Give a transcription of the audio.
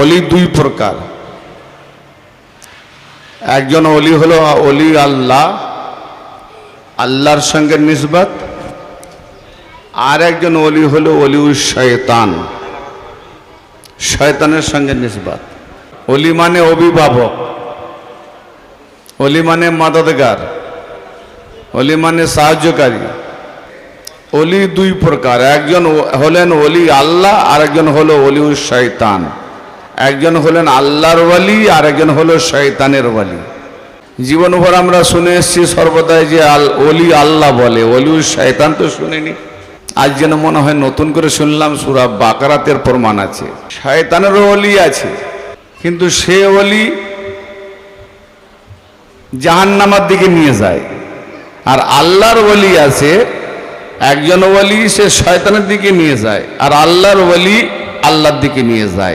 অলি দুই প্রকার। একজন অলি হলো অলি আল্লাহ, আল্লাহর সঙ্গে নিসবত, আর একজন অলি হলো অলি শয়তান, শয়তানের সঙ্গে নিসবত। অলি মানে অভিভাবক, অলি মানে মাদতগার অলি মানে সাহায্যকারী। অলি দুই প্রকার, একজন হলেন অলি আল্লাহ আর একজন হলো অলি শয়তান। একজন হলেন আল্লাহর ওয়ালি আর একজন হলো শয়তানের ওয়ালি। জীবনভর আমরা শুনে এসেছি সর্বদাই যে আল অলি আল্লাহ বলে অলি শয়তান তো শুনিনি। আজ যেন মনে হয় নতুন করে শুনলাম সুরা বাকারাতের প্রমাণ আছে। শয়তানেরও অলি আছে, কিন্তু সে অলি জাহান্নামার দিকে নিয়ে যায়। আর আল্লাহর ওলি আছে, একজন ওলি সে শয়তানের দিকে নিয়ে যায়, আর আল্লাহর ওলি আল্লাহর দিকে নিয়ে যায়।